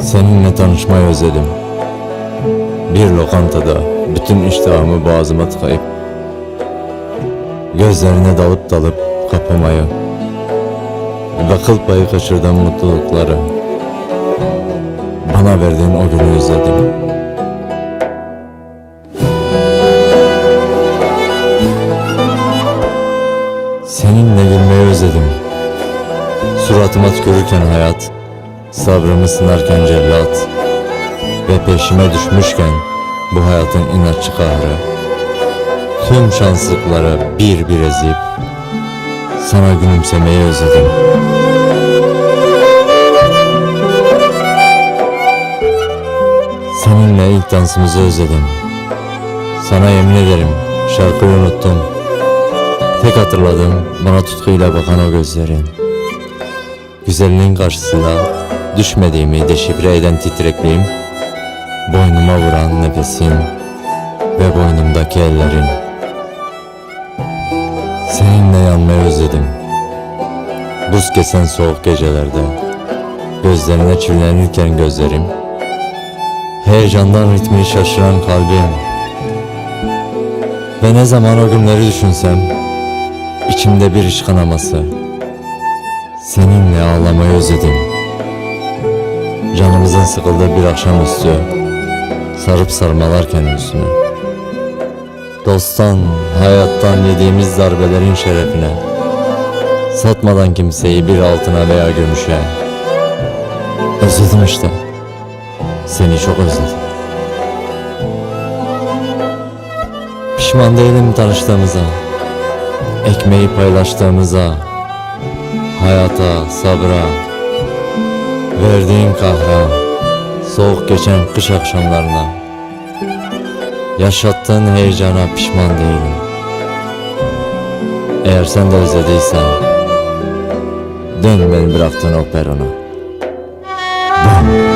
Seninle tanışmayı özledim. Bir lokantada bütün iştahımı boğazıma tıkayıp Gözlerine dalıp dalıp kapamayı Ve kıl payı kaçırdığım mutlulukları Bana verdiğin o günü özledim. Seninle gülmeyi özledim. Suratıma tükürürken hayat, sabrımı sınarken cellat ve peşime düşmüşken bu hayatın inatçı kahrı. Tüm şanslıkları bir bir ezip sana gülümsemeyi özledim. Seninle ilk dansımızı özledim. Sana yemin ederim şarkıyı unuttum. Tek hatırladım bana tutkuyla bakan o gözlerin. Güzelliğin karşısında düşmediğimi deşifre eden titrekliğim, boynuma vuran nefesin ve boynumdaki ellerin. Seninle yanmayı özledim. Buz kesen soğuk gecelerde, gözlerine çivilenirken gözlerim, heyecandan ritmini şaşıran kalbim. Ve ne zaman o günleri düşünsem, içimde bir iş kanaması. Seninle ağlamayı özledim. Canımızın sıkıldığı bir akşamüstü sarıp sarmalarken üstüne. Dosttan, hayattan yediğimiz darbelerin şerefine. Satmadan kimseyi bir altına veya gümüşe. Özledim işte. Seni çok özledim. Pişman değilim tanıştığımıza. Ekmeği paylaştığımıza. Hayata, sabra, verdiğin kahra, soğuk geçen kış akşamlarına, Yaşattığın heyecana pişman değilim. Eğer sen de özlediysen Dön beni bıraktığın o perona Dön